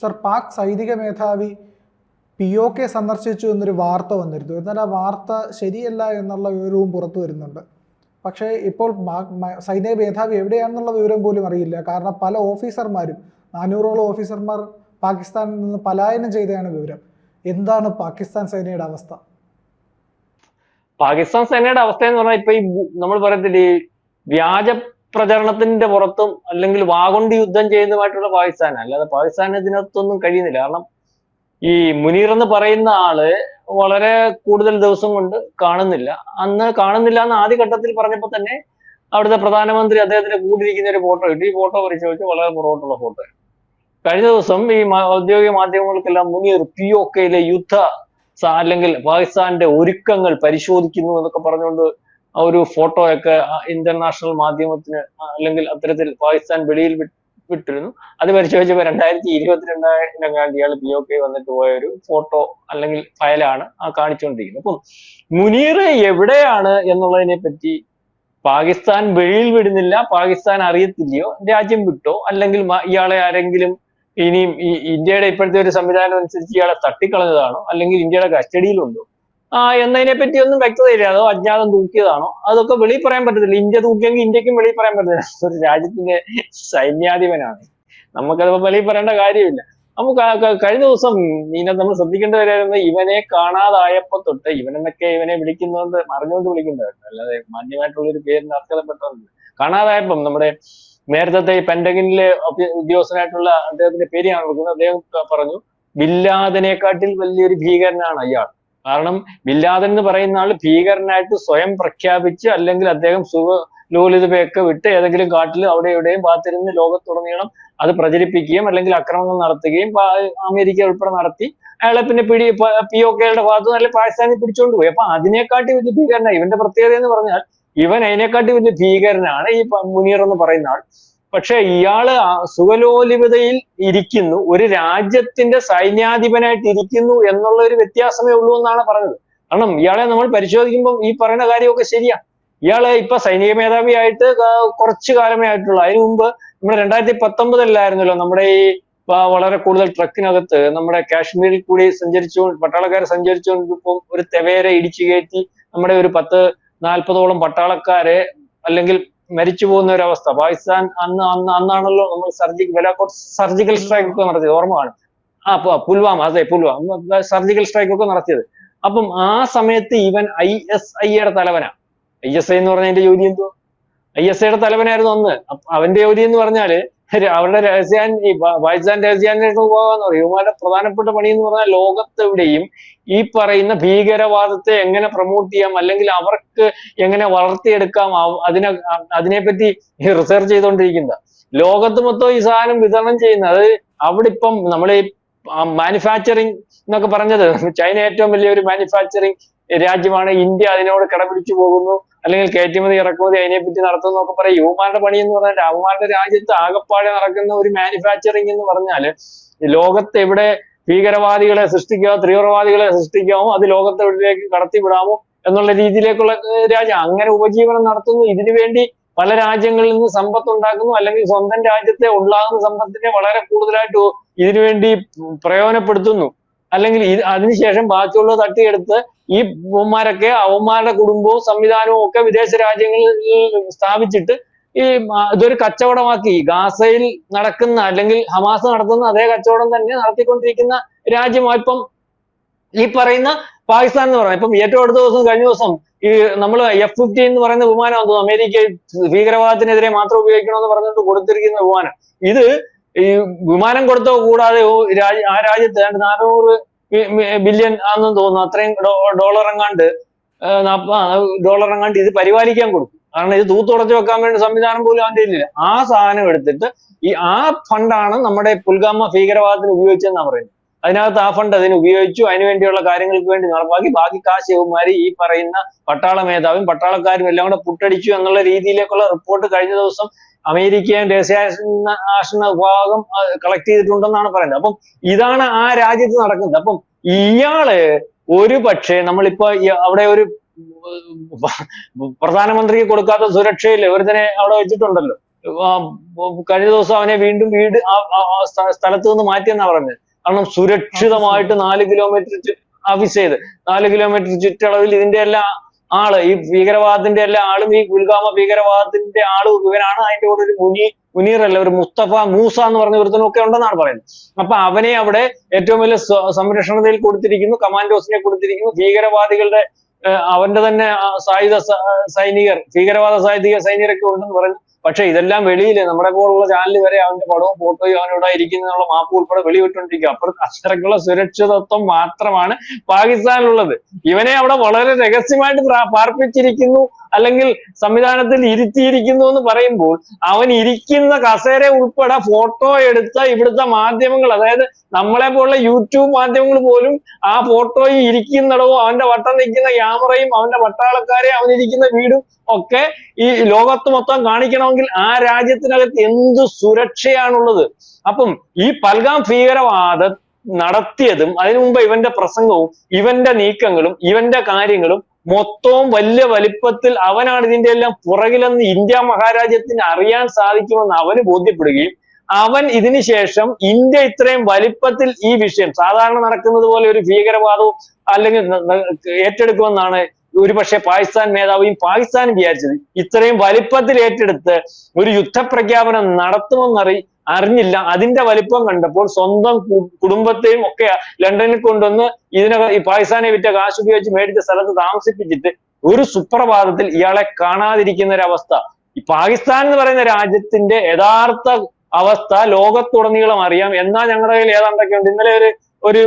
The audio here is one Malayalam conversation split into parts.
സർ പാക് സൈനിക മേധാവി പി ഒ കെ സന്ദർശിച്ചു എന്നൊരു വാർത്ത വന്നിരുന്നു. എന്നാൽ ആ വാർത്ത ശരിയല്ല എന്നുള്ള വിവരവും പുറത്തു വരുന്നുണ്ട്. പക്ഷേ ഇപ്പോൾ സൈനിക മേധാവി എവിടെയാണെന്നുള്ള വിവരം പോലും അറിയില്ല. കാരണം പല ഓഫീസർമാരും നാനൂറോളം ഓഫീസർമാർ പാകിസ്ഥാനിൽ നിന്ന് പലായനം ചെയ്തതാണ് വിവരം. എന്താണ് പാകിസ്ഥാൻ സേനയുടെ അവസ്ഥ? പാകിസ്ഥാൻ സേനയുടെ അവസ്ഥ എന്ന് പറഞ്ഞാൽ ഇപ്പൊ ഈ നമ്മൾ പറയത്തില്ലേ വ്യാജ പ്രചരണത്തിന്റെ പുറത്തും അല്ലെങ്കിൽ വാഗൊണ്ട് യുദ്ധം ചെയ്യുന്നതുമായിട്ടുള്ള പാകിസ്ഥാൻ അല്ലാതെ പാകിസ്ഥാൻ ഇതിനകത്തൊന്നും കഴിയുന്നില്ല. കാരണം ഈ മുനീർ എന്ന് പറയുന്ന ആൾ വളരെ കൂടുതൽ ദിവസം കൊണ്ട് കാണുന്നില്ല. അന്ന് കാണുന്നില്ല എന്ന് ആദ്യഘട്ടത്തിൽ പറഞ്ഞപ്പോൾ തന്നെ അവിടുത്തെ പ്രധാനമന്ത്രി അദ്ദേഹത്തിന്റെ കൂടിയിരിക്കുന്ന ഒരു ഫോട്ടോ ഇട്ടു. ഈ ഫോട്ടോ പരിശോധിച്ച് വളരെ പുറകോട്ടുള്ള ഫോട്ടോ. കഴിഞ്ഞ ദിവസം ഈ ഔദ്യോഗിക മാധ്യമങ്ങൾക്കെല്ലാം മുനീർ പി ഒ കെയിലെ യുദ്ധ അല്ലെങ്കിൽ പാകിസ്ഥാന്റെ ഒരുക്കങ്ങൾ പരിശോധിക്കുന്നു എന്നൊക്കെ പറഞ്ഞുകൊണ്ട് ഒരു ഫോട്ടോയൊക്കെ ഇന്റർനാഷണൽ മാധ്യമത്തിന് അല്ലെങ്കിൽ അത്തരത്തിൽ പാകിസ്ഥാൻ വെളിയിൽ വിട്ടിരുന്നു. അത് പരിശോധിച്ചപ്പോൾ രണ്ടായിരത്തി ഇരുപത്തിരണ്ടായിരത്തി ഇയാൾ പി ഒ കെ വന്നിട്ട് പോയ ഒരു ഫോട്ടോ അല്ലെങ്കിൽ ഫയലാണ് ആ കാണിച്ചുകൊണ്ടിരിക്കുന്നത്. അപ്പം മുനീർ എവിടെയാണ് എന്നുള്ളതിനെ പറ്റി പാകിസ്ഥാൻ വെളിയിൽ വിടുന്നില്ല പാകിസ്ഥാൻ അറിയത്തില്ലയോ രാജ്യം വിട്ടോ അല്ലെങ്കിൽ ഇയാളെ ആരെങ്കിലും ഇനിയും ഈ ഇന്ത്യയുടെ ഇപ്പോഴത്തെ ഒരു സംവിധാനം അനുസരിച്ച് ഇയാളെ തട്ടിക്കളഞ്ഞതാണോ അല്ലെങ്കിൽ ഇന്ത്യയുടെ കസ്റ്റഡിയിലുണ്ടോ? എന്നതിനെ പറ്റി ഒന്നും വ്യക്തതയില്ല. അതോ അജ്ഞാതം തൂക്കിയതാണോ? അതൊക്കെ വെളിയിൽ പറയാൻ പറ്റത്തില്ല. ഇന്ത്യ തൂക്കിയെങ്കിൽ ഇന്ത്യക്കും വെളിയിൽ പറയാൻ പറ്റത്തില്ല. ഒരു രാജ്യത്തിന്റെ സൈന്യാധിപനാണ്. നമുക്കത് വെളിയിൽ പറയേണ്ട കാര്യമില്ല. നമുക്ക് കഴിഞ്ഞ ദിവസം ഇതിനകത്ത് നമ്മൾ ശ്രദ്ധിക്കേണ്ട കാര്യമായിരുന്നു ഇവനെ കാണാതായപ്പോ തൊട്ട് ഇവനെന്നൊക്കെ ഇവനെ വിളിക്കുന്നതുകൊണ്ട് അറിഞ്ഞുകൊണ്ട് വിളിക്കുന്നതായിരുന്നു അല്ലാതെ മാന്യമായിട്ടുള്ള ഒരു പേരിന് അർഹതപ്പെട്ടവരുണ്ട്. കാണാതായപ്പം നമ്മുടെ നേരത്തെ ഈ പെന്റഗനിലെ ഉദ്യോഗസ്ഥനായിട്ടുള്ള അദ്ദേഹത്തിന്റെ പേര് ഞാൻ കൊടുക്കുന്നത് അദ്ദേഹം പറഞ്ഞു ബില്ലാദിനെക്കാട്ടിൽ വലിയൊരു ഭീകരനാണ് അയാൾ. കാരണം ബില്ലാദൻ എന്ന് പറയുന്ന ആൾ ഭീകരനായിട്ട് സ്വയം പ്രഖ്യാപിച്ച് അല്ലെങ്കിൽ അദ്ദേഹം സുഖ ലോലിതയൊക്കെ വിട്ട് ഏതെങ്കിലും കാട്ടിൽ അവിടെ എവിടെയും പാത്തിരുന്ന് ലോകത്തുടനീളം അത് പ്രചരിപ്പിക്കുകയും അല്ലെങ്കിൽ അക്രമങ്ങൾ നടത്തുകയും അമേരിക്ക ഉൾപ്പെടെ നടത്തി അയാളെ പിന്നെ പിടി പി ഒ കെയുടെ ഭാഗത്ത് നല്ല പാകിസ്ഥാനിൽ പിടിച്ചുകൊണ്ട് പോയി. അപ്പൊ അതിനെക്കാട്ടി വലിയ ഭീകരനാണ് ഇവന്റെ പ്രത്യേകത എന്ന് പറഞ്ഞാൽ ഇവൻ അതിനെക്കാട്ടി വലിയ ഭീകരനാണ് ഈ മുനീർ എന്ന് പറയുന്ന ആൾ. പക്ഷെ ഇയാൾ സുഖലോലിപതയിൽ ഇരിക്കുന്നു. ഒരു രാജ്യത്തിന്റെ സൈന്യാധിപനായിട്ട് ഇരിക്കുന്നു എന്നുള്ള ഒരു വ്യത്യാസമേ ഉള്ളൂ എന്നാണ് പറഞ്ഞത്. കാരണം ഇയാളെ നമ്മൾ പരിശോധിക്കുമ്പോൾ ഈ പറയുന്ന കാര്യമൊക്കെ ശരിയാ. ഇയാൾ ഇപ്പൊ സൈനിക മേധാവിയായിട്ട് കുറച്ചു കാലമേ ആയിട്ടുള്ളൂ. അതിനു മുമ്പ് നമ്മുടെ രണ്ടായിരത്തി പത്തൊമ്പതിലായിരുന്നല്ലോ നമ്മുടെ ഈ വളരെ കൂടുതൽ ട്രക്കിനകത്ത് നമ്മുടെ കാശ്മീരിൽ കൂടി സഞ്ചരിച്ചു പട്ടാളക്കാർ സഞ്ചരിച്ചുകൊണ്ടിപ്പം ഒരു തെവേര ഇടിച്ചു കയറ്റി നമ്മുടെ ഒരു പത്ത് നാൽപ്പതോളം പട്ടാളക്കാരെ അല്ലെങ്കിൽ മരിച്ചു പോകുന്ന ഒരു അവസ്ഥ പാകിസ്ഥാൻ അന്ന് അന്ന് അന്നാണല്ലോ നമ്മൾ സർജിക്കൽ ബലാക്കോട്ട് സർജിക്കൽ സ്ട്രൈക്ക് ഒക്കെ നടത്തിയത്. ഓർമ്മ കാണും. ആ പുൽവാമ അതെ പുൽവാമ. സർജിക്കൽ സ്ട്രൈക്ക് ഒക്കെ നടത്തിയത്. അപ്പം ആ സമയത്ത് ഇവൻ ഐ എസ് ഐയുടെ തലവനാ. ഐ എസ് ഐ എന്ന് പറഞ്ഞതിന്റെ ജോലി എന്തോ ഐ എസ് ഐയുടെ തലവനായിരുന്നു അന്ന്. അവന്റെ ജോലി എന്ന് പറഞ്ഞാൽ അവരുടെ പ- പാകിസ്ഥാൻ രഹസ്യാന്വേഷണ എന്ന് പറയും. ഇവന്മാരുടെ പ്രധാനപ്പെട്ട പണി എന്ന് പറഞ്ഞാൽ ലോകത്തെവിടെയും ഈ പറയുന്ന ഭീകരവാദത്തെ എങ്ങനെ പ്രൊമോട്ട് ചെയ്യാം അല്ലെങ്കിൽ അവർക്ക് എങ്ങനെ വളർത്തിയെടുക്കാം അതിനെ അതിനെ പറ്റി അതിനെപ്പറ്റി റിസർച്ച് ചെയ്തുകൊണ്ടിരിക്കുന്നത് ലോകത്ത് മൊത്തം ഈ സാധനം വിതരണം ചെയ്യുന്നത് അത് അവിടെ ഇപ്പം നമ്മൾ ഈ മാനുഫാക്ചറിങ് എന്നൊക്കെ പറഞ്ഞത് ചൈന ഏറ്റവും വലിയ ഒരു മാനുഫാക്ചറിങ് രാജ്യമാണ്. ഇന്ത്യ അതിനോട് കിടപിടിച്ചു പോകുന്നു. അല്ലെങ്കിൽ കയറ്റുമതി ഇറക്കുമതി അതിനെപ്പറ്റി നടത്തുന്ന ഒക്കെ പറയും. യുവമാരുടെ പണി എന്ന് പറഞ്ഞാൽ അവന്മാരുടെ രാജ്യത്ത് ആകപ്പാടെ നടക്കുന്ന ഒരു മാനുഫാക്ചറിങ് എന്ന് പറഞ്ഞാൽ ഈ ലോകത്ത് എവിടെ ഭീകരവാദികളെ സൃഷ്ടിക്കാമോ തീവ്രവാദികളെ സൃഷ്ടിക്കാമോ അത് ലോകത്തെവിടേക്ക് കടത്തിവിടാമോ എന്നുള്ള രീതിയിലേക്കുള്ള രാജ്യം. അങ്ങനെ ഉപജീവനം നടത്തുന്നു. ഇതിനു വേണ്ടി പല രാജ്യങ്ങളിൽ നിന്ന് സമ്പത്ത് ഉണ്ടാക്കുന്നു. അല്ലെങ്കിൽ സ്വന്തം രാജ്യത്തെ ഉണ്ടാകുന്ന സമ്പത്തിനെ വളരെ കൂടുതലായിട്ട് ഇതിനു വേണ്ടി പ്രയോജനപ്പെടുത്തുന്നു. അല്ലെങ്കിൽ അതിനുശേഷം ബാക്കിയുള്ളത് തട്ടിയെടുത്ത് ഈ അവന്മാരൊക്കെ അവന്മാരുടെ കുടുംബവും സംവിധാനവും ഒക്കെ വിദേശ രാജ്യങ്ങളിൽ സ്ഥാപിച്ചിട്ട് ഈ ഇതൊരു കച്ചവടമാക്കി. ഗാസയിൽ നടക്കുന്ന അല്ലെങ്കിൽ ഹമാസ് നടത്തുന്ന അതേ കച്ചവടം തന്നെ നടത്തിക്കൊണ്ടിരിക്കുന്ന രാജ്യമാണ് ഇപ്പം ഈ പറയുന്ന പാകിസ്ഥാൻ എന്ന് പറയുന്നത്. ഇപ്പം ഏറ്റവും അടുത്ത ദിവസം കഴിഞ്ഞ ദിവസം ഈ നമ്മൾ എഫ് ഫിഫ്റ്റി എന്ന് പറയുന്ന വിമാനം അമേരിക്ക ഭീകരവാദത്തിനെതിരെ മാത്രം ഉപയോഗിക്കണമെന്ന് പറഞ്ഞിട്ട് കൊടുത്തിരിക്കുന്ന വിമാനം. ഇത് ഈ വിമാനം കൊടുത്തോ കൂടാതെ ആ രാജ്യത്ത് ഏതാണ്ട് നാനൂറ് ബില്യൺ ആണെന്ന് തോന്നുന്നു. അത്രയും ഡോളർ എങ്ങാണ്ട് ഡോളർ എങ്ങാണ്ട് ഇത് പരിപാലിക്കാൻ കൊടുക്കും. കാരണം ഇത് തൂത്തുടച്ചു വെക്കാൻ വേണ്ടി സംവിധാനം പോലും അവന്റെ ഇല്ല. ആ സാധനം എടുത്തിട്ട് ഈ ആ ഫണ്ടാണ് നമ്മുടെ പുൽഗാമ ഭീകരവാദത്തിന് ഉപയോഗിച്ചതെന്നാണ് പറയുന്നത്. അതിനകത്ത് ആ ഫണ്ട് അതിന് ഉപയോഗിച്ചു. അതിനുവേണ്ടിയുള്ള കാര്യങ്ങൾക്ക് വേണ്ടി നടപ്പാക്കി. ബാക്കി കാശ് ഈ പറയുന്ന പട്ടാള മേധാവും പട്ടാളക്കാരും എല്ലാം കൂടെ പുട്ടടിച്ചു എന്നുള്ള രീതിയിലേക്കുള്ള റിപ്പോർട്ട് കഴിഞ്ഞ ദിവസം അമേരിക്കൻ രഹസ്യാന്വേഷണ വിഭാഗം കളക്ട് ചെയ്തിട്ടുണ്ടെന്നാണ് പറയുന്നത്. അപ്പം ഇതാണ് ആ രാജ്യത്ത് നടക്കുന്നത്. അപ്പം ഇയാൾ ഒരു പക്ഷേ നമ്മളിപ്പോ അവിടെ ഒരു പ്രധാനമന്ത്രിക്ക് കൊടുക്കാത്ത സുരക്ഷയിൽ ഒരുത്തനെ അവിടെ വെച്ചിട്ടുണ്ടല്ലോ. കഴിഞ്ഞ ദിവസം അവനെ വീണ്ടും വീട് സ്ഥലത്ത് നിന്ന് മാറ്റിയെന്നാ പറഞ്ഞത് കാരണം സുരക്ഷിതമായിട്ട് നാല് കിലോമീറ്റർ ഓഫീസ് ചെയ്ത്. നാല് കിലോമീറ്റർ ചുറ്റളവിൽ ഇതിന്റെ എല്ലാം ആൾ. ഈ ഭീകരവാദത്തിന്റെ എല്ലാ ആളും ഈ ഗുൽഗാമ ഭീകരവാദത്തിന്റെ ആൾ ഇവനാണ് അതിന്റെ കൂടെ ഒരു മുനി മുനീർ അല്ല ഒരു മുസ്തഫ മൂസ എന്ന് പറഞ്ഞ ഒരുത്തനൊക്കെ ഉണ്ടെന്നാണ് പറയുന്നത്. അപ്പൊ അവനെ അവിടെ ഏറ്റവും വലിയ സംരക്ഷണതയിൽ കൊടുത്തിരിക്കുന്നു കമാൻഡോസിനെ കൊടുത്തിരിക്കുന്നു. ഭീകരവാദികളുടെ അവന്റെ തന്നെ സായുധ സൈനികർ ഭീകരവാദ സായുധിക സൈനികരൊക്കെ ഉണ്ടെന്ന് പറഞ്ഞു. പക്ഷെ ഇതെല്ലാം വെളിയിൽ നമ്മുടെ പോലുള്ള ചാനൽ വരെ അവന്റെ പടവും ഫോട്ടോയും അവനിവിടെ ഇരിക്കുന്നുള്ള മാപ്പ് ഉൾപ്പെടെ വെളിവിട്ടുകൊണ്ടിരിക്കുക. അപ്പൊ അത്രക്കുള്ള സുരക്ഷിതത്വം മാത്രമാണ് പാകിസ്ഥാനിലുള്ളത്. ഇവനെ അവിടെ വളരെ രഹസ്യമായിട്ട് പാർപ്പിച്ചിരിക്കുന്നു. അല്ലെങ്കിൽ സംവിധാനത്തിൽ ഇരുത്തിയിരിക്കുന്നു എന്ന് പറയുമ്പോൾ അവൻ ഇരിക്കുന്ന കസേര ഉൾപ്പെടെ ഫോട്ടോ എടുത്ത ഇവിടുത്തെ മാധ്യമങ്ങൾ അതായത് നമ്മളെ പോലുള്ള യൂട്യൂബ് മാധ്യമങ്ങൾ പോലും ആ ഫോട്ടോയും ഇരിക്കുന്നിടവും അവന്റെ വട്ടം നിൽക്കുന്ന ക്യാമറയും അവന്റെ പട്ടാളക്കാരെ അവനിരിക്കുന്ന വീടും ഒക്കെ ഈ ലോകത്ത് മൊത്തം കാണിക്കണമെങ്കിൽ ആ രാജ്യത്തിനകത്ത് എന്ത് സുരക്ഷയാണുള്ളത്? അപ്പം ഈ പൽഗാം ഭീകരവാദ നടത്തിയതും അതിനു മുമ്പ് ഇവന്റെ പ്രസംഗവും ഇവന്റെ നീക്കങ്ങളും ഇവന്റെ കാര്യങ്ങളും മൊത്തവും വലിയ വലിപ്പത്തിൽ അവനാണ് ഇതിന്റെ എല്ലാം പുറകിലെന്ന് ഇന്ത്യ മഹാരാജ്യത്തിന് അറിയാൻ സാധിക്കുമെന്ന് അവന് ബോധ്യപ്പെടുകയും അവൻ ഇതിനുശേഷം ഇന്ത്യ ഇത്രയും വലിപ്പത്തിൽ ഈ വിഷയം സാധാരണ നടക്കുന്നത് പോലെ ഒരു ഭീകരവാദവും അല്ലെങ്കിൽ ഏറ്റെടുക്കുമെന്നാണ് ഒരുപക്ഷെ പാകിസ്ഥാൻ മേധാവിയും പാകിസ്ഥാനും വിചാരിച്ചത് ഇത്രയും വലിപ്പത്തിൽ ഏറ്റെടുത്ത് ഒരു യുദ്ധപ്രഖ്യാപനം നടത്തുമെന്നറി അറിഞ്ഞില്ല. അതിന്റെ വലിപ്പം കണ്ടപ്പോൾ സ്വന്തം കുടുംബത്തെയും ഒക്കെ ലണ്ടനിൽ കൊണ്ടുവന്ന് ഇതിനകം ഈ പാകിസ്ഥാനെ വിറ്റ കാശ് ഉപയോഗിച്ച് മേടിച്ച സ്ഥലത്ത് താമസിപ്പിച്ചിട്ട് ഒരു സുപ്രഭാതത്തിൽ ഇയാളെ കാണാതിരിക്കുന്ന ഒരു അവസ്ഥ ഈ പാകിസ്ഥാൻ എന്ന് പറയുന്ന രാജ്യത്തിന്റെ യഥാർത്ഥ അവസ്ഥ ലോകത്തുടനീളം അറിയാം. എന്നാൽ ഞങ്ങളുടെ കയ്യിൽ ഏതാണ്ടൊക്കെ ഉണ്ട് ഇന്നലെ ഒരു ഒരു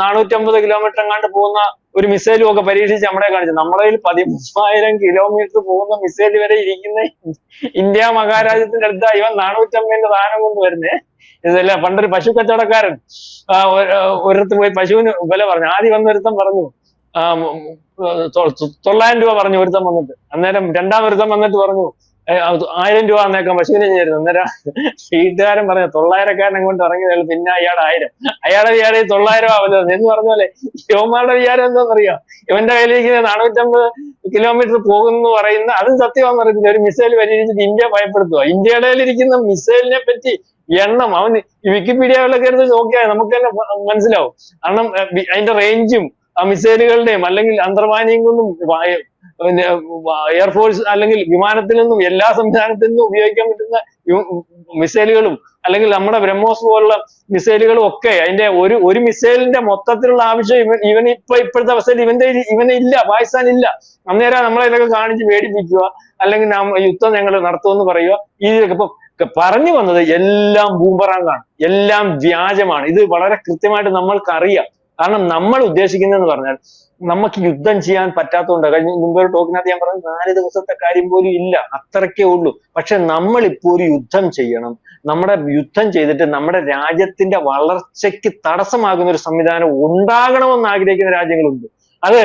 നാനൂറ്റമ്പത് കിലോമീറ്റർ എങ്ങാണ്ട് പോകുന്ന ഒരു മിസൈലും ഒക്കെ പരീക്ഷിച്ച് നമ്മളെ കാണിച്ചു. നമ്മുടെ കയ്യിൽ പതിമൂവായിരം കിലോമീറ്റർ പോകുന്ന മിസൈൽ വരെ ഇരിക്കുന്ന ഇന്ത്യ മഹാരാജ്യത്തിന്റെ അടുത്ത ഇവൻ നാനൂറ്റമ്പതിന്റെ കൊണ്ട് വരുന്നേ ഇതല്ല? പണ്ടൊരു പശു കച്ചവടക്കാരൻ ഒരിടത്ത് പോയി പശുവിന് വില പറഞ്ഞു. ആദ്യം വന്ന ഒരുത്തൻ പറഞ്ഞു തൊള്ളായിരം രൂപ പറഞ്ഞു ഒരുത്തൻ വന്നിട്ട്. അന്നേരം രണ്ടാം ഒരുത്തൻ വന്നിട്ട് പറഞ്ഞു "ഏ, അത് ആയിരം രൂപ എന്നേക്കാം പശുവിനെ ചേരുന്നു അന്നേരം വീട്ടുകാരൻ പറഞ്ഞു തൊള്ളായിരക്കാരനെ കൊണ്ട് ഇറങ്ങിയത് പിന്നെ അയാൾ ആയിരം. അയാളെ വിചാരം ഈ തൊള്ളായിരം ആവല്ലോ എന്ന് പറഞ്ഞ പോലെ വിചാരം എന്താണെന്നറിയോ ഇവന്റെ കയ്യിലിരിക്കുന്ന നാനൂറ്റമ്പത് കിലോമീറ്റർ പോകുന്നു പറയുന്ന അതും സത്യമാണെന്ന് അറിയത്തില്ല ഒരു മിസൈൽ പരിഹരിച്ചിട്ട് ഇന്ത്യ ഭയപ്പെടുത്തുക ഇന്ത്യയുടെ കയ്യിലിരിക്കുന്ന മിസൈലിനെ പറ്റി എണ്ണം അവൻ വിക്കിപീഡിയകളിലൊക്കെ എടുത്ത് നോക്കിയാൽ നമുക്ക് തന്നെ മനസ്സിലാവും. കാരണം അതിന്റെ റേഞ്ചും ആ മിസൈലുകളുടെയും അല്ലെങ്കിൽ അന്തർവാഹിനിയും വായ- പിന്നെ എയർഫോഴ്സ് അല്ലെങ്കിൽ വിമാനത്തിൽ നിന്നും എല്ലാ സംവിധാനത്തിൽ നിന്നും ഉപയോഗിക്കാൻ പറ്റുന്ന മിസൈലുകളും അല്ലെങ്കിൽ നമ്മുടെ ബ്രഹ്മോസ് പോലുള്ള മിസൈലുകളും ഒക്കെ അതിന്റെ ഒരു ഒരു മിസൈലിന്റെ മൊത്തത്തിലുള്ള ആവശ്യം ഇവൻ ഇവൻ ഇപ്പൊ ഇപ്പോഴത്തെ അവസ്ഥയിൽ ഇവന്റെ ഇവന് ഇല്ല പാകിസ്ഥാൻ ഇല്ല അന്നേരം നമ്മളെ ഇതൊക്കെ കാണിച്ച് പേടിപ്പിക്കുക അല്ലെങ്കിൽ യുദ്ധം ഞങ്ങൾ നടത്തുമെന്ന് പറയുക. ഇതിലൊക്കെ ഇപ്പൊ പറഞ്ഞു വന്നത് എല്ലാം ബൂമറാങ്ങാണ് എല്ലാം വ്യാജമാണ്. ഇത് വളരെ കൃത്യമായിട്ട് നമ്മൾക്ക് അറിയാം കാരണം നമ്മൾ ഉദ്ദേശിക്കുന്നതെന്ന് പറഞ്ഞാൽ നമുക്ക് യുദ്ധം ചെയ്യാൻ പറ്റാത്തതുകൊണ്ട് കഴിഞ്ഞ മുമ്പ് ടോക്കിനകത്ത് ഞാൻ പറഞ്ഞു നാല് ദിവസത്തെ കാര്യം പോലും ഇല്ല അത്രക്കേ ഉള്ളൂ. പക്ഷെ നമ്മൾ ഇപ്പോൾ ഒരു യുദ്ധം ചെയ്യണം. നമ്മുടെ യുദ്ധം ചെയ്തിട്ട് നമ്മുടെ രാജ്യത്തിന്റെ വളർച്ചയ്ക്ക് തടസ്സമാകുന്ന ഒരു സംവിധാനം ഉണ്ടാകണമെന്ന് ആഗ്രഹിക്കുന്ന രാജ്യങ്ങളുണ്ട്. അത്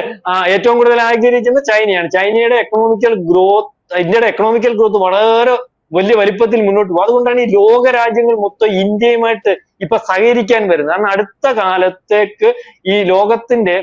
ഏറ്റവും കൂടുതൽ ആഗ്രഹിക്കുന്നത് ചൈനയാണ്. ചൈനയുടെ എക്കണോമിക്കൽ ഗ്രോത്ത് ഇന്ത്യയുടെ എക്കണോമിക്കൽ ഗ്രോത്ത് വളരെ വലിയ വലിപ്പത്തിൽ മുന്നോട്ട് പോകും. അതുകൊണ്ടാണ് ഈ ലോക രാജ്യങ്ങൾ മൊത്തം ഇന്ത്യയുമായിട്ട് ഇപ്പൊ സഹകരിക്കാൻ വരുന്നത്. കാരണം അടുത്ത കാലത്തേക്ക് ഈ ലോകത്തിന്റെ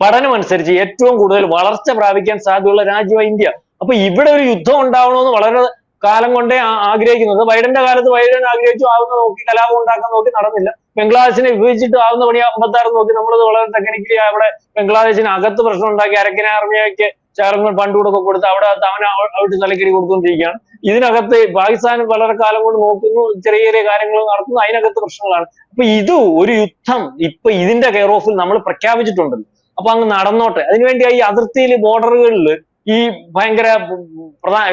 പഠനം അനുസരിച്ച് ഏറ്റവും കൂടുതൽ വളർച്ച പ്രാപിക്കാൻ സാധ്യതയുള്ള രാജ്യമാണ് ഇന്ത്യ. അപ്പൊ ഇവിടെ ഒരു യുദ്ധം ഉണ്ടാവണമെന്ന് വളരെ കാലം കൊണ്ടേ ആഗ്രഹിക്കുന്നത്. ബൈഡന്റെ കാലത്ത് ബൈഡൻ ആഗ്രഹിച്ചു ആവുന്ന നോക്കി കലാപം ഉണ്ടാക്കാൻ നോക്കി നടന്നില്ല. ബംഗ്ലാദേശിനെ വിഭജിച്ചിട്ട് ആവുന്ന പണി അമ്പത്താറ് നോക്കി നമ്മളത് വളരെ ടെക്നിക്കലി അവിടെ ബംഗ്ലാദേശിന് അകത്ത് പ്രശ്നം ഉണ്ടാക്കി അരക്കിന ആർമിയൊക്കെ ചേർന്ന് ഫണ്ട് കൊടുക്കെ കൊടുത്ത് അവിടെ അവന് അവിടെ തലക്കടി കൊടുത്തുകൊണ്ടിരിക്കുകയാണ്. ഇതിനകത്ത് പാകിസ്ഥാൻ വളരെ കാലം കൊണ്ട് നോക്കുന്നു ചെറിയ ചെറിയ കാര്യങ്ങൾ നടത്തുന്നു അതിനകത്ത് പ്രശ്നങ്ങളാണ്. അപ്പൊ ഇത് ഒരു യുദ്ധം ഇപ്പൊ ഇതിന്റെ കെയർ ഓഫിൽ നമ്മൾ പ്രഖ്യാപിച്ചിട്ടുണ്ടല്ലോ. അപ്പൊ അങ്ങ് നടന്നോട്ടെ. അതിനുവേണ്ടി ഈ അതിർത്തിയിൽ ബോർഡറുകളിൽ ഈ ഭയങ്കര പ്രധാന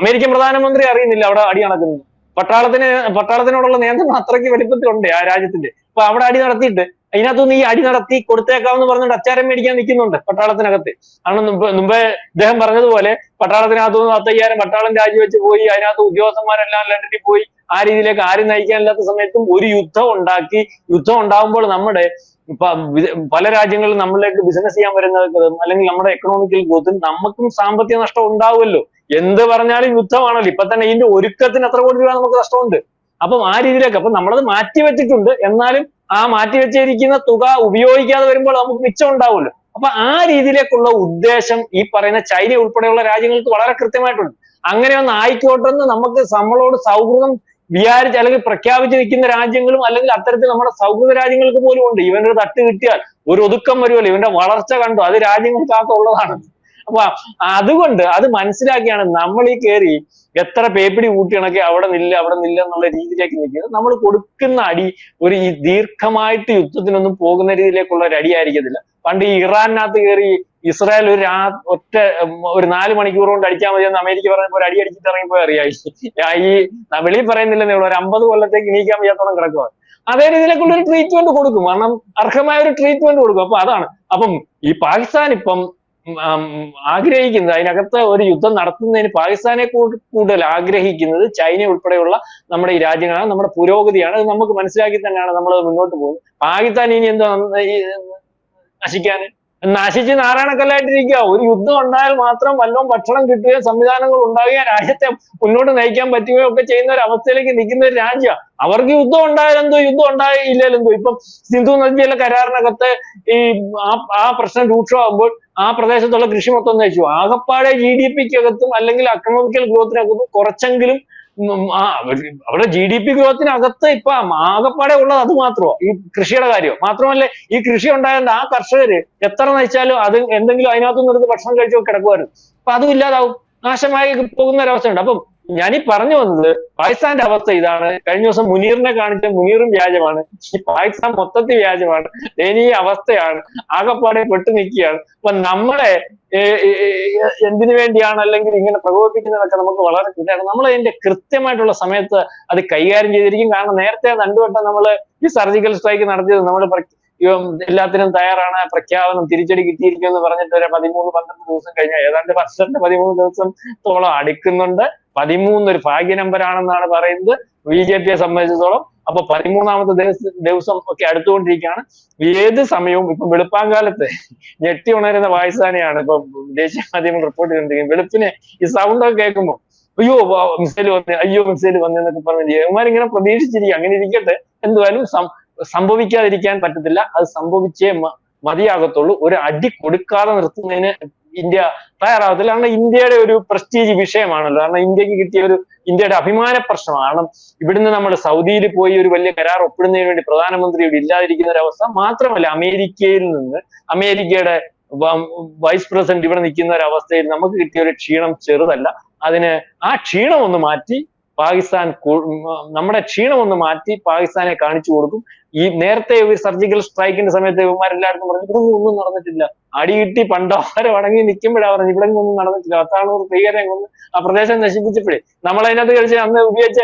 അമേരിക്കൻ പ്രധാനമന്ത്രി അറിയുന്നില്ല അവിടെ അടി നടക്കുന്നത്. പട്ടാളത്തിന് പട്ടാളത്തിനോടുള്ള നിയന്ത്രണം അത്രയ്ക്ക് വലിപ്പത്തിലുണ്ട് ആ രാജ്യത്തിന്റെ. അപ്പൊ അവിടെ അടി നടത്തിയിട്ട് അതിനകത്തുനിന്ന് ഈ അടി നടത്തി കൊടുത്തേക്കാമെന്ന് പറഞ്ഞിട്ട് അച്ചാരം മേടിക്കാൻ നിൽക്കുന്നുണ്ട് പട്ടാളത്തിനകത്ത്. കാരണം മുമ്പ് ഇദ്ദേഹം പറഞ്ഞതുപോലെ പട്ടാളത്തിനകത്തുനിന്ന് പത്തയ്യായിരം പട്ടാളം രാജിവെച്ച് പോയി അതിനകത്ത് ഉദ്യോഗസ്ഥന്മാരെല്ലാം ലണ്ടനിൽ പോയി ആ രീതിയിലേക്ക് ആരും നയിക്കാനില്ലാത്ത സമയത്തും ഒരു യുദ്ധം ഉണ്ടാക്കി. യുദ്ധം ഉണ്ടാകുമ്പോൾ നമ്മുടെ പല രാജ്യങ്ങളിലും നമ്മളിലേക്ക് ബിസിനസ് ചെയ്യാൻ വരുന്നതും അല്ലെങ്കിൽ നമ്മുടെ എക്കണോമിക്കൽ ഗ്രോത്തിൽ നമുക്കും സാമ്പത്തിക നഷ്ടം ഉണ്ടാവുമല്ലോ. എന്ത് പറഞ്ഞാലും യുദ്ധമാണല്ലോ. ഇപ്പൊ തന്നെ ഇതിന്റെ ഒരുക്കത്തിന് എത്ര കോടി രൂപ നമുക്ക് നഷ്ടമുണ്ട്? അപ്പം ആ രീതിയിലേക്ക്. അപ്പൊ നമ്മളത് മാറ്റി വെച്ചിട്ടുണ്ട്. എന്നാലും ആ മാറ്റി വെച്ചിരിക്കുന്ന തുക ഉപയോഗിക്കാതെ വരുമ്പോൾ നമുക്ക് മിച്ചം ഉണ്ടാവുമല്ലോ. അപ്പൊ ആ രീതിയിലേക്കുള്ള ഉദ്ദേശം ഈ പറയുന്ന ചൈന ഉൾപ്പെടെയുള്ള രാജ്യങ്ങൾക്ക് വളരെ കൃത്യമായിട്ടുണ്ട്. അങ്ങനെ ഒന്ന് ആയിക്കോട്ടെ എന്ന് നമുക്ക് നമ്മളോട് സൗഹൃദം വിചാരിച്ച് അല്ലെങ്കിൽ പ്രഖ്യാപിച്ച് നിൽക്കുന്ന രാജ്യങ്ങളും അല്ലെങ്കിൽ അത്തരത്തിൽ നമ്മുടെ സൗഹൃദ രാജ്യങ്ങൾക്ക് പോലും ഉണ്ട്. ഇവനൊരു തട്ട് കിട്ടിയാൽ ഒരു ഒതുക്കം വരുമല്ലോ. ഇവന്റെ വളർച്ച കണ്ടു. അത് രാജ്യങ്ങൾക്കകത്തുള്ളതാണ് അപ്പൊ അതുകൊണ്ട് അത് മനസ്സിലാക്കിയാണ് നമ്മൾ ഈ കയറി എത്ര പേപ്പിടി കൂട്ടിയണക്കെ അവിടെ നില്ല അവിടെ നില്ല എന്നുള്ള രീതിയിലേക്ക് നിൽക്കുന്നത്. നമ്മൾ കൊടുക്കുന്ന അടി ഒരു ഈ ദീർഘമായിട്ട് യുദ്ധത്തിനൊന്നും പോകുന്ന രീതിയിലേക്കുള്ള ഒരു അടി ആയിരിക്കത്തില്ല പണ്ട് ഈ ഇറാനകത്ത് കയറി ഇസ്രായേൽ ഒരു രാ ഒറ്റ ഒരു നാല് മണിക്കൂർ കൊണ്ട് അടിക്കാൻ എന്ന് അമേരിക്ക പറഞ്ഞപ്പോൾ ഒരു അടി അടിച്ചിട്ട് ഇറങ്ങിപ്പോയി അറിയാം. ഈ വെളിയിൽ പറയുന്നില്ലെന്നേ ഉള്ളൂ ഒരു അമ്പത് കൊല്ലത്തേക്ക് നീക്കാൻ വയ്യാത്തോളം കിടക്കുക അതേ രീതിയിലേക്കുള്ള ഒരു ട്രീറ്റ്മെന്റ് കൊടുക്കും. കാരണം അർഹമായ ഒരു ട്രീറ്റ്മെന്റ് കൊടുക്കും. അപ്പൊ അതാണ്. അപ്പം ഈ പാകിസ്ഥാൻ ഇപ്പം ആഗ്രഹിക്കുന്നത്. അതിനകത്ത് ഒരു യുദ്ധം നടത്തുന്നതിന് പാകിസ്ഥാനെ കൂടുതൽ ആഗ്രഹിക്കുന്നത് ചൈന ഉൾപ്പെടെയുള്ള നമ്മുടെ ഈ രാജ്യങ്ങളാണ് നമ്മുടെ പുരോഗതിയാണ്. അത് നമുക്ക് മനസ്സിലാക്കി തന്നെയാണ് നമ്മൾ മുന്നോട്ട് പോകുന്നത്. പാകിസ്ഥാൻ ഇനി എന്താ നശിക്കാൻ നശിച്ച് നാരായണക്കല്ലായിട്ടിരിക്കുക. ഒരു യുദ്ധം ഉണ്ടായാൽ മാത്രം വല്ലതും ഭക്ഷണം കിട്ടുകയും സംവിധാനങ്ങൾ ഉണ്ടാകുകയും രാജ്യത്തെ മുന്നോട്ട് നയിക്കാൻ പറ്റുകയും ഒക്കെ ചെയ്യുന്ന ഒരു അവസ്ഥയിലേക്ക് നിൽക്കുന്ന ഒരു രാജ്യമാണ് അവർക്ക് യുദ്ധം ഉണ്ടായാലെന്തോ യുദ്ധം ഉണ്ടായില്ലെന്തോ ഇപ്പം സിന്ധു നദിയിലെ കരാറിനകത്ത് ഈ ആ പ്രശ്നം രൂക്ഷമാകുമ്പോൾ ആ പ്രദേശത്തുള്ള കൃഷി മൊത്തം നശിച്ചു. ആകപ്പാടെ ജി ഡി പിക്കകത്തും അല്ലെങ്കിൽ എക്കണോമിക്കൽ ഗ്രോത്തിനകത്തും കുറച്ചെങ്കിലും അവരുടെ ജി ഡി പി ഗ്രോത്തിനകത്ത് ഇപ്പൊ ആകപ്പാടെ ഉള്ളത് അത് മാത്രമോ ഈ കൃഷിയുടെ കാര്യം. മാത്രമല്ല ഈ കൃഷി ഉണ്ടായതുകൊണ്ട് ആ കർഷകര് എത്ര നയിച്ചാലും അത് എന്തെങ്കിലും അതിനകത്തുനിന്ന് എടുത്ത് ഭക്ഷണം കഴിച്ചു കിടക്കുമായിരുന്നു. അപ്പൊ അതും ഇല്ലാതാവും. നാശമായി പോകുന്ന ഒരവസ്ഥയുണ്ട്. അപ്പം ഞാനീ പറഞ്ഞു വന്നത് പാകിസ്ഥാന്റെ അവസ്ഥ ഇതാണ്. കഴിഞ്ഞ ദിവസം മുനീറിനെ കാണിച്ച മുനീറും വ്യാജമാണ്. ഈ പാകിസ്ഥാൻ മൊത്തത്തിൽ വ്യാജമാണ്. ദയനീയ അവസ്ഥയാണ്. ആകപ്പാടെ പെട്ടു നിൽക്കുകയാണ്. അപ്പൊ നമ്മളെ എന്തിനു വേണ്ടിയാണ് അല്ലെങ്കിൽ ഇങ്ങനെ പ്രകോപിപ്പിക്കുന്നതൊക്കെ നമുക്ക് വളരെ കൃത്യമാണ് നമ്മൾ അതിന്റെ കൃത്യമായിട്ടുള്ള സമയത്ത് അത് കൈകാര്യം ചെയ്തിരിക്കും. കാരണം നേരത്തെ രണ്ടുവട്ടം നമ്മൾ ഈ സർജിക്കൽ സ്ട്രൈക്ക് നടത്തിയത് നമ്മൾ എല്ലാത്തിനും തയ്യാറാണ്. പ്രഖ്യാപനം തിരിച്ചടി കിട്ടിയിരിക്കും എന്ന് പറഞ്ഞിട്ട് ഒരു പതിമൂന്ന് പന്ത്രണ്ട് ദിവസം കഴിഞ്ഞ ഏതാണ്ട് വർഷത്തെ പതിമൂന്ന് ദിവസം തോളം അടുക്കുന്നുണ്ട്. പതിമൂന്ന് ഒരു ഭാഗ്യ നമ്പറാണെന്നാണ് പറയുന്നത്. ബി ജെ പിയെ സംബന്ധിച്ചിടത്തോളം അപ്പൊ പതിമൂന്നാമത്തെ ദിവസം ദിവസം ഒക്കെ അടുത്തുകൊണ്ടിരിക്കുകയാണ്. ഏത് സമയവും ഇപ്പൊ വെളുപ്പാങ്കാലത്ത് ഞെട്ടി ഉണരുന്ന വായുസാനെയാണ് ഇപ്പൊ ദേശീയ മാധ്യമങ്ങൾ റിപ്പോർട്ട് ചെയ്തിരിക്കുന്നത് വെളുപ്പിന് ഈ സൗണ്ട് ഒക്കെ കേൾക്കുമ്പോൾ അയ്യോ മിസൈൽ വന്ന് അയ്യോ മിസൈൽ വന്നെന്നൊക്കെ പറഞ്ഞ് ഇങ്ങനെ പ്രതീക്ഷിച്ചിരിക്കും. അങ്ങനെ ഇരിക്കട്ടെ. എന്തുവായാലും സംഭവിക്കാതിരിക്കാൻ പറ്റത്തില്ല. അത് സംഭവിച്ചേ മതിയാകത്തുള്ളൂ. ഒരു അടി കൊടുക്കാതെ നിർത്തുന്നതിന് ഇന്ത്യ തയ്യാറാവത്തില്ല. കാരണം ഇന്ത്യയുടെ ഒരു പ്രസ്റ്റീജ് വിഷയമാണല്ലോ. കാരണം ഇന്ത്യയ്ക്ക് കിട്ടിയ ഒരു ഇന്ത്യയുടെ അഭിമാന പ്രശ്നമാണ്. കാരണം ഇവിടുന്ന് നമ്മൾ സൗദിയിൽ പോയി ഒരു വലിയ കരാർ ഒപ്പിടുന്നതിന് വേണ്ടി പ്രധാനമന്ത്രി ഇവിടെ ഇല്ലാതിരിക്കുന്ന ഒരു അവസ്ഥ മാത്രമല്ല അമേരിക്കയിൽ നിന്ന് അമേരിക്കയുടെ വൈസ് പ്രസിഡന്റ് ഇവിടെ നിൽക്കുന്ന ഒരു അവസ്ഥയിൽ നമുക്ക് കിട്ടിയ ഒരു ക്ഷീണം ചെറുതല്ല. അതിന് ആ ക്ഷീണം ഒന്ന് മാറ്റി പാകിസ്ഥാൻ നമ്മുടെ ക്ഷീണം ഒന്ന് മാറ്റി പാകിസ്ഥാനെ കാണിച്ചു കൊടുക്കും. ഈ നേരത്തെ ഒരു സർജിക്കൽ സ്ട്രൈക്കിന്റെ സമയത്ത് ഇവന്മാരെല്ലാവർക്കും പറഞ്ഞു ഇവിടെ ഒന്നും നടന്നിട്ടില്ല. അടി കിട്ടി പണ്ടോരെ അടങ്ങി പറഞ്ഞു ഇവിടെ ഒന്നും നടന്നിട്ടില്ല. അത്താണൂർ ഭീകരം കൊന്ന് ആ പ്രദേശം നശിപ്പിച്ചപ്പോഴേ. നമ്മൾ അതിനകത്ത് കഴിച്ച് അന്ന് ഉപയോഗിച്ച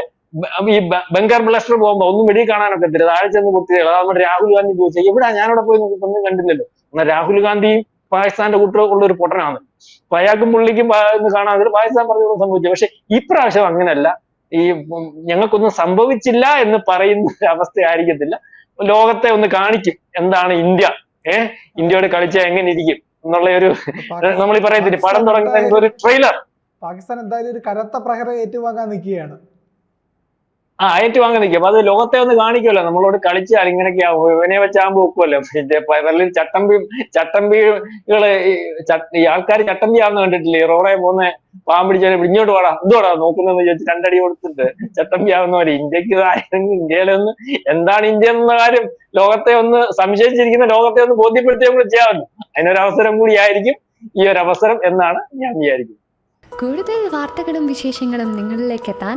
ഈ ബംഗാർ ബ്ലസ്റ്റർ പോകുമ്പോ ഒന്നും വെടി കാണാനൊക്കെ തരും താഴെ ചെന്ന് കുത്തിയത് അത് നമ്മുടെ രാഹുൽ ഗാന്ധി ചോദിച്ചു എവിടാ ഞാനവിടെ പോയി നോക്കി ഒന്നും കണ്ടില്ലല്ലോ. എന്നാൽ രാഹുൽ ഗാന്ധിയും പാകിസ്ഥാന്റെ കൂട്ടർ ഉള്ള ഒരു പൊട്ടനാണ്. അയാൾക്കും പുള്ളിക്കും കാണാതെ പാകിസ്ഥാൻ പറഞ്ഞു സംഭവിച്ചു. പക്ഷെ ഇപ്രാവശ്യം അങ്ങനെയല്ല. ഈ ഞങ്ങൾക്കൊന്നും സംഭവിച്ചില്ല എന്ന് പറയുന്ന അവസ്ഥ അവസ്ഥയായിരിക്കത്തില്ല. ലോകത്തെ ഒന്ന് കാണിക്കും. എന്താണ് ഇന്ത്യ? ഏഹ് ഇന്ത്യയോട് കളിച്ചാൽ എങ്ങനെ ഇരിക്കും? എന്നുള്ള ഒരു നമ്മൾ ഈ പറയത്തില്ലേ പടം തുടങ്ങുന്ന ഒരു ട്രെയിലർ പാകിസ്ഥാൻ എന്തായാലും ഒരു കനത്ത പ്രഹരം ഏറ്റുവാങ്ങാൻ നിൽക്കുകയാണ്. ആ ഏറ്റുവാങ്ങാൻ നിൽക്കും. അത് ലോകത്തെ ഒന്ന് കാണിക്കുമല്ലോ. നമ്മളോട് കളിച്ചാൽ ഇങ്ങനെയൊക്കെയാ ഇവനെ വെച്ചാകുമ്പോ ഒക്കുമല്ലോ. പലരും ചട്ടമ്പി ചട്ടമ്പികൾ ഈ ആൾക്കാർ ചട്ടമ്പി ആവുന്ന കണ്ടിട്ടില്ലേ? റോഡെ പോകുന്ന പാമ്പിടിച്ചാൽ ഇങ്ങോട്ട് വാടാ. എന്തോടാ നോക്കുന്നതെന്ന് ചോദിച്ചു രണ്ടടി കൊടുത്തിട്ട് ചട്ടമ്പി ആവുന്നവര് ഇന്ത്യയ്ക്ക് ഇന്ത്യയിലൊന്ന് എന്താണ് ഇന്ത്യ എന്ന കാര്യം ലോകത്തെ ഒന്ന് സംശയിച്ചിരിക്കുന്ന ലോകത്തെ ഒന്ന് ബോധ്യപ്പെടുത്തിയും കൂടി ചെയ്യാമല്ലോ. അതിനൊരു അവസരം കൂടിയായിരിക്കും ഈ ഒരു അവസരം എന്നാണ് ഞാൻ വിചാരിക്കുന്നത്. കൂടുതൽ വാർത്തകളും വിശേഷങ്ങളും നിങ്ങളിലേക്ക് എത്താൻ